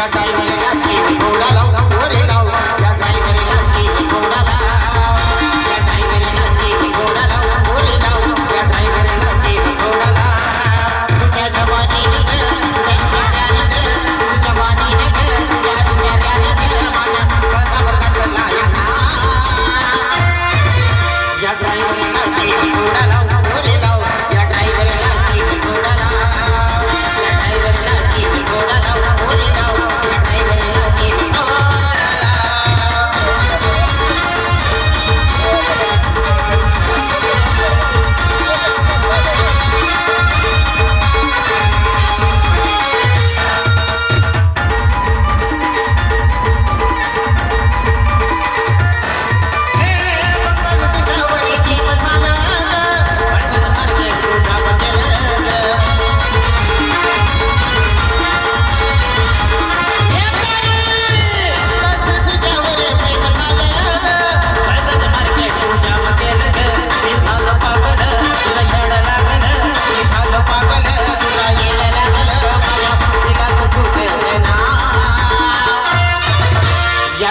ஜட்டாய் விளையாட்டி கூடல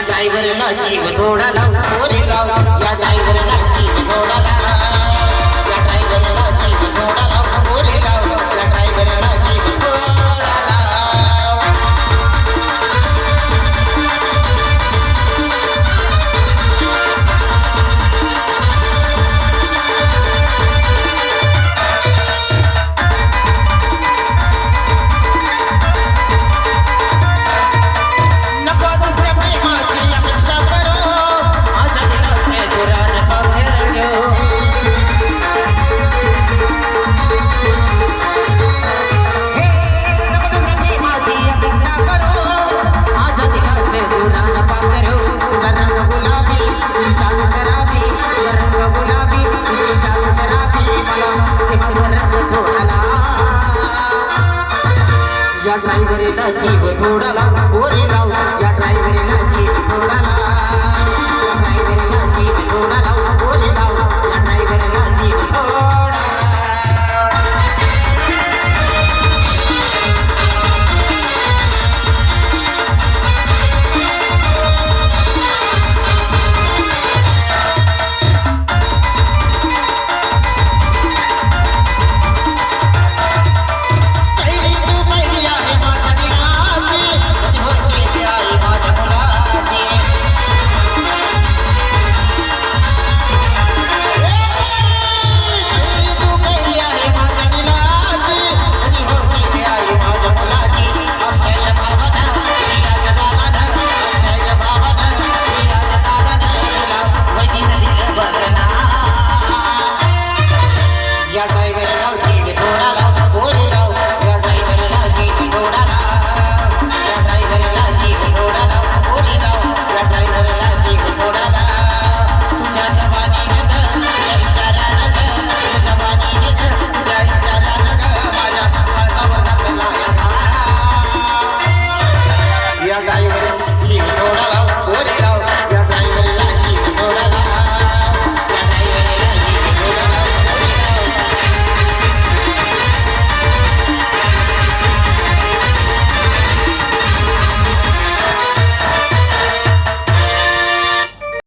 डायव्हरला जीव थोडा लाव या डायव्हरला जीव थोडा लाव या ड्रायव्हरेला जीव थोडाला ओरी लाव. या ड्रायव्हरेला जीव थोडाला ya se ha ido el